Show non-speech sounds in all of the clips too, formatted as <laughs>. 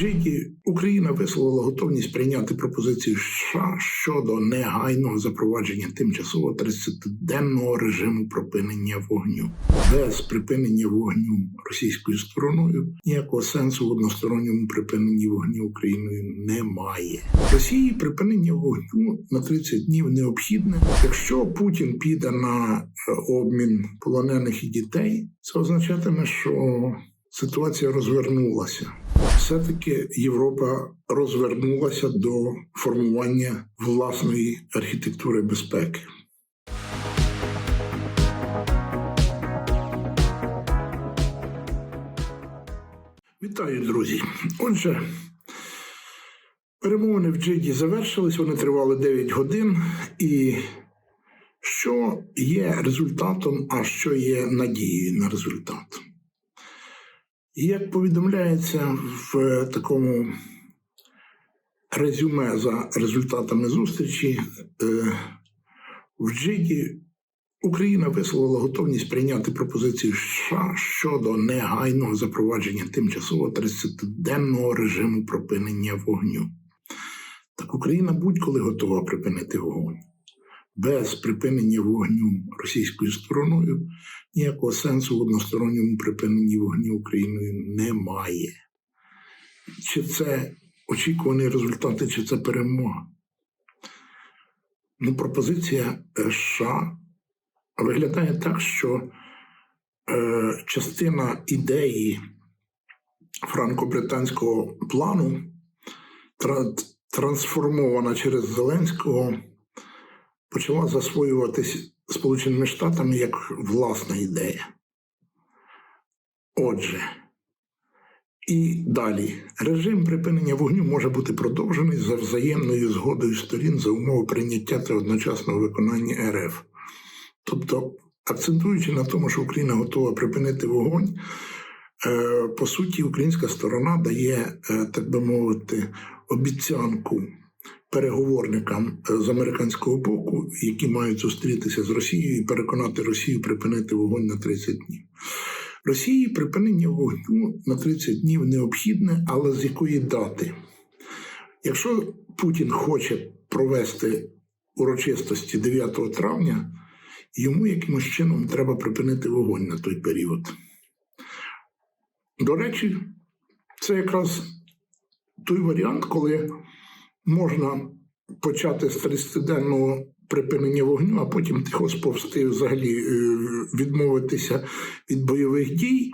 Джиді Україна висловила готовність прийняти пропозицію США щодо негайного запровадження тимчасового 30-денного режиму припинення вогню. Без припинення вогню російською стороною ніякого сенсу в односторонньому припиненні вогню Україною немає. Росії припинення вогню на 30 днів необхідне. Якщо Путін піде на е, обмін полонених і дітей, це означатиме, що ситуація розвернулася. Все-таки Європа розвернулася до формування власної архітектури безпеки. Вітаю, друзі. Отже, перемовини в Джиді завершились, вони тривали 9 годин. І що є результатом, а що є надією на результат? Як повідомляється в такому резюме за результатами зустрічі, е, в Джиді Україна висловила готовність прийняти пропозицію США щодо негайного запровадження тимчасового 30-денного режиму припинення вогню. Так Україна будь-коли готова припинити вогонь. Без припинення вогню російською стороною ніякого сенсу в односторонньому припиненні вогню Україною немає. Чи це очікувані результати, чи це перемога? Ну, пропозиція США виглядає так, що е, частина ідеї франко-британського плану тра- трансформована через Зеленського почала засвоюватись Сполученими Штатами як власна ідея. Отже, і далі режим припинення вогню може бути продовжений за взаємною згодою сторін за умови прийняття та одночасного виконання РФ. Тобто, акцентуючи на тому, що Україна готова припинити вогонь, е, по суті, українська сторона дає, е, так би мовити, обіцянку переговорникам е, з американського боку, які мають зустрітися з Росією і переконати Росію припинити вогонь на 30 днів. Росії припинення вогню на 30 днів необхідне, але з якої дати? Якщо Путін хоче провести урочистості 9 травня, йому якимось чином треба припинити вогонь на той період. До речі, це якраз той варіант, коли можна почати з 30-денного припинення вогню, а потім тихо сповзти взагалі е, відмовитися від бойових дій,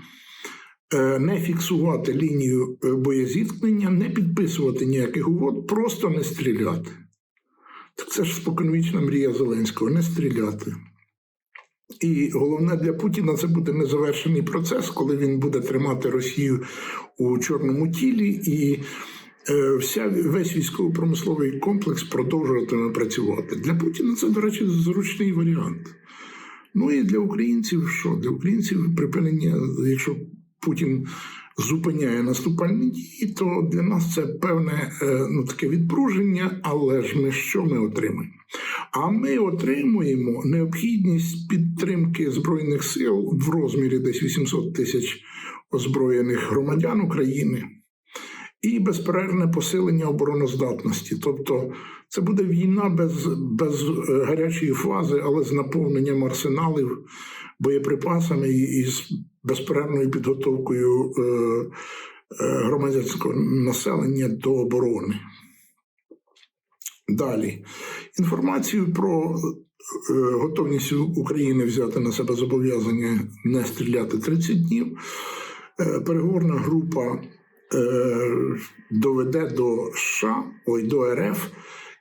е, не фіксувати лінію е, боєзіткнення, не підписувати ніяких угод, просто не стріляти. Так це ж споконвічна мрія Зеленського не стріляти. І головне для Путіна це буде незавершений процес, коли він буде тримати Росію у чорному тілі і вся весь військово-промисловий комплекс продовжуватиме працювати. Для Путіна це, до речі, зручний варіант. Ну і для українців що? Для українців припинення, якщо Путін зупиняє наступальні дії, то для нас це певне е, ну, таке відпруження, але ж ми що ми отримаємо? А ми отримуємо необхідність підтримки збройних сил в розмірі десь 800 тисяч озброєних громадян України і безперервне посилення обороноздатності. Тобто це буде війна без, без е, гарячої фази, але з наповненням арсеналів боєприпасами і, з безперервною підготовкою е, е, громадянського населення до оборони. Далі інформацію про готовність України взяти на себе зобов'язання не стріляти 30 днів. Переговорна група доведе до США, ой, до РФ,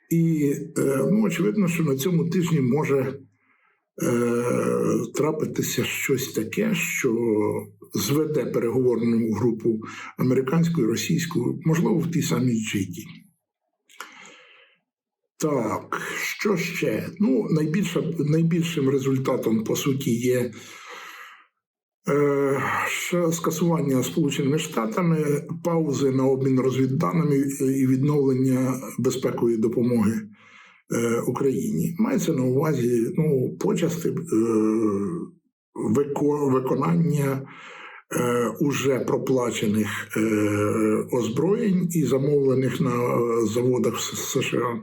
і е, ну, очевидно, що на цьому тижні може е, трапитися щось таке, що зведе переговорну групу американську і російську, можливо, в тій самій Джиді. Так, що ще? Ну, найбільшим результатом, по суті, є е, скасування Сполученими Штатами, паузи на обмін розвідданими і відновлення безпекової допомоги е, Україні. Мається на увазі ну, почасти е, вико, виконання е, уже проплачених е, озброєнь і замовлених на е, заводах США,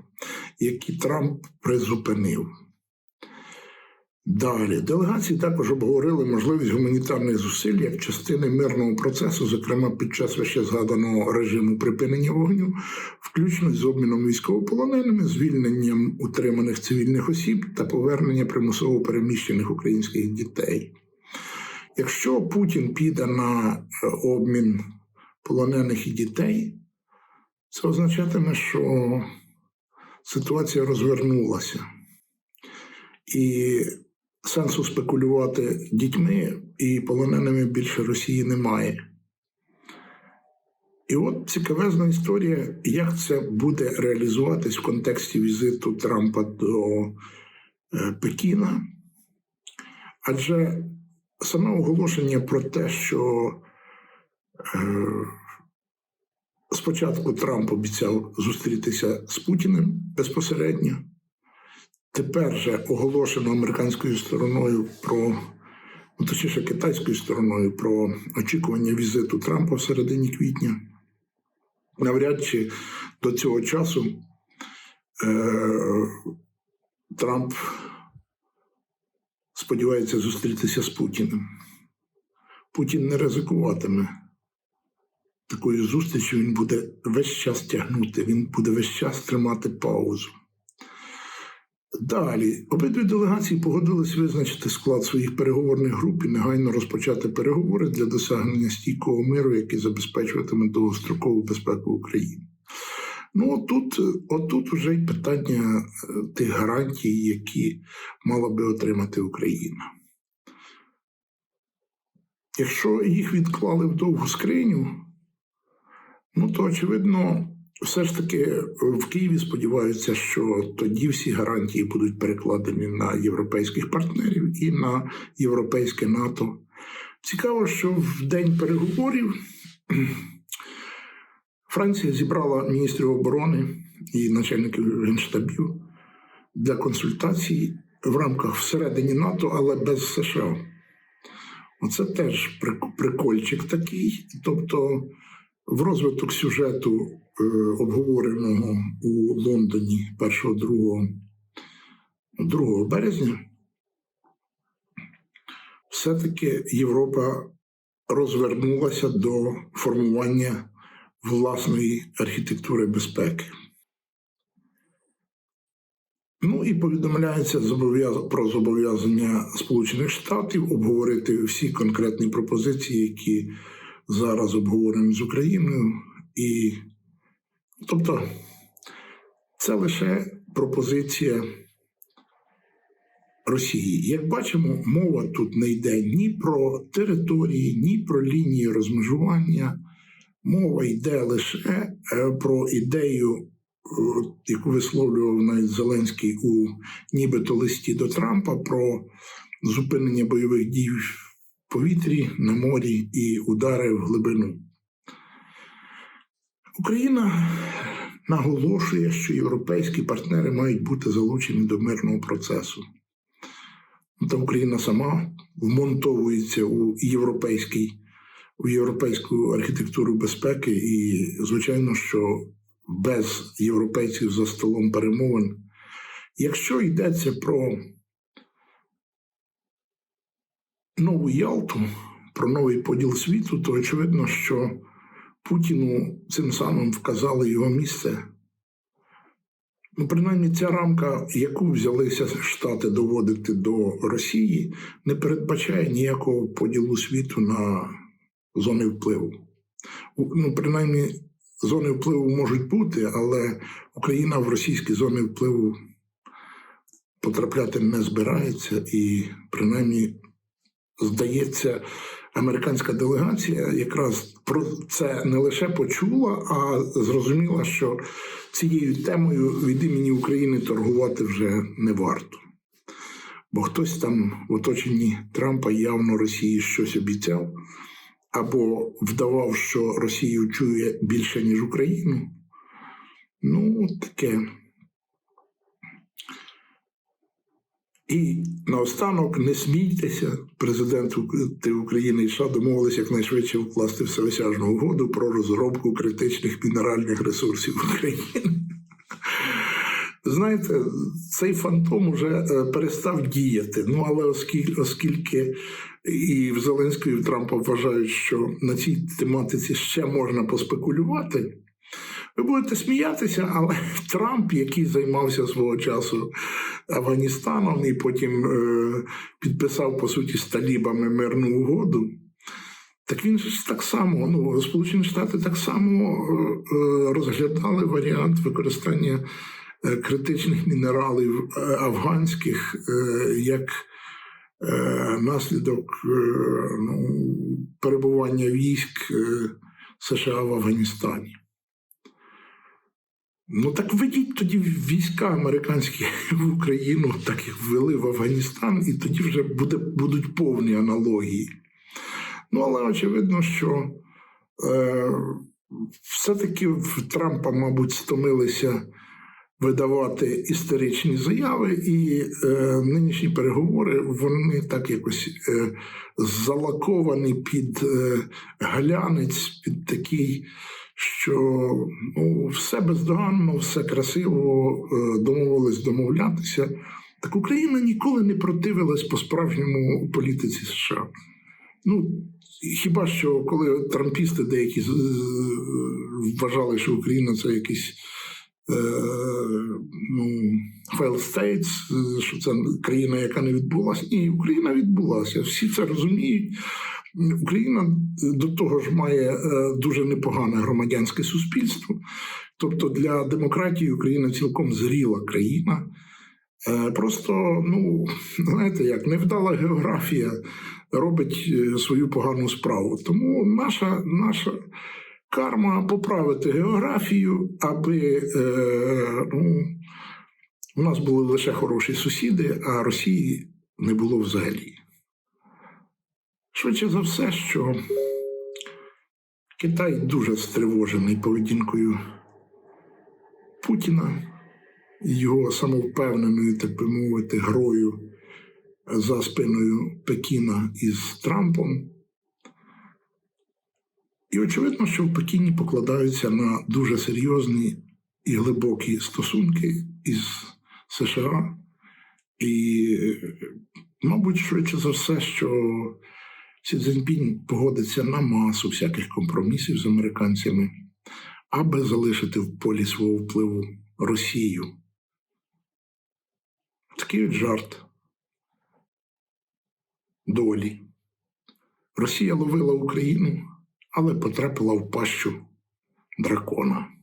які Трамп призупинив. Далі делегації також обговорили можливість гуманітарних зусиль як частини мирного процесу, зокрема під час вище згаданого режиму припинення вогню, включно з обміном військовополоненими, звільненням утриманих цивільних осіб та повернення примусово переміщених українських дітей. Якщо Путін піде на е, обмін полонених і дітей, це означатиме, що ситуація розвернулася. І сенсу спекулювати дітьми і полоненими більше Росії немає. І от цікавезна історія, як це буде реалізуватись в контексті візиту Трампа до е, Пекіна. Адже саме оголошення про те, що е, спочатку Трамп обіцяв зустрітися з Путіним безпосередньо. Тепер же оголошено американською стороною про, ну, точніше, китайською стороною про очікування візиту Трампа в середині квітня. Навряд чи до цього часу е, Трамп сподівається зустрітися з Путіним. Путін не ризикуватиме такою зустрічю, він буде весь час тягнути, він буде весь час тримати паузу. Далі обидві делегації погодились визначити склад своїх переговорних груп і негайно розпочати переговори для досягнення стійкого миру, який забезпечуватиме довгострокову безпеку України. Ну отут, отут вже й питання е, тих гарантій, які мала би отримати Україна. Якщо їх відклали в довгу скриню, ну то очевидно, все ж таки в Києві сподіваються, що тоді всі гарантії будуть перекладені на європейських партнерів і на європейське НАТО. Цікаво, що в день переговорів Франція зібрала міністрів оборони і начальників генштабів для консультацій в рамках всередині НАТО, але без США. Оце теж прикольчик такий. Тобто, в розвиток сюжету, е, обговореного у Лондоні 1-2 2 березня, все-таки Європа розвернулася до формування власної архітектури безпеки. Ну і повідомляється про зобов'язання Сполучених Штатів обговорити всі конкретні пропозиції, які зараз обговорені з Україною. І, тобто, це лише пропозиція Росії. Як бачимо, мова тут не йде ні про території, ні про лінії розмежування. Мова йде лише е, про ідею, е, яку висловлював навіть Зеленський у нібито листі до Трампа про зупинення бойових дій повітрі, на морі і удари в глибину. Україна наголошує, що європейські партнери мають бути залучені до мирного процесу. Та Україна сама вмонтовується у європейський у європейську архітектуру безпеки, і звичайно, що без європейців за столом перемовин, якщо йдеться про нову Ялту, про новий поділ світу, то очевидно, що Путіну цим самим вказали його місце. Ну, принаймні, ця рамка, яку взялися Штати доводити до Росії, не передбачає ніякого поділу світу на зони впливу. Ну, принаймні, зони впливу можуть бути, але Україна в російські зони впливу потрапляти не збирається, і принаймні, здається, американська делегація якраз про це не лише почула, а зрозуміла, що цією темою від імені України торгувати вже не варто. Бо хтось там в оточенні Трампа явно Росії щось обіцяв, або вдавав, що Росію чує більше, ніж Україну. Ну, таке. І наостанок не смійтеся, президент України і США домовилися якнайшвидше вкласти всеосяжну угоду про розробку критичних мінеральних ресурсів України. <laughs> Знаєте, цей фантом уже е, перестав діяти. Ну але оскільки, оскільки і в Зеленського, і в Трампа вважають, що на цій тематиці ще можна поспекулювати. Ви будете сміятися, але <laughs> Трамп, який займався свого часу Афганістаном і потім е, підписав по суті з талібами мирну угоду. Так він ж так само, ну Сполучені Штати так само е, е, розглядали варіант використання е, критичних мінералів е, афганських е, як е, наслідок е, ну, перебування військ е, США в Афганістані. Ну так ведіть тоді війська американські <laughs> в Україну, так як ввели в Афганістан, і тоді вже буде, будуть повні аналогії. Ну, але очевидно, що е, все-таки в Трампа, мабуть, стомилися видавати історичні заяви, і е, нинішні переговори вони так якось е, залаковані під е, глянець, під такий, що ну, все бездоганно, все красиво е, домовились домовлятися. Так Україна ніколи не противилась по справжньому політиці США. Ну, хіба що коли трампісти деякі вважали, що Україна це якийсь е, ну, states, е, що це країна, яка не відбулася. Ні, Україна відбулася. Всі це розуміють. Україна до того ж має е, дуже непогане громадянське суспільство. Тобто для демократії Україна цілком зріла країна. Е, Просто, ну, знаєте, як невдала географія робить е, свою погану справу. Тому наша, наша карма поправити географію, аби е, ну, у нас були лише хороші сусіди, а Росії не було взагалі. Швидше за все, що Китай дуже стривожений поведінкою Путіна його самовпевненою, так би мовити, грою за спиною Пекіна із Трампом. І очевидно, що в Пекіні покладаються на дуже серйозні і глибокі стосунки із США. І, мабуть, швидше за все, що Сі Цзіньпінь погодиться на масу всяких компромісів з американцями, аби залишити в полі свого впливу Росію. Такий от жарт долі. Росія ловила Україну, але потрапила в пащу дракона.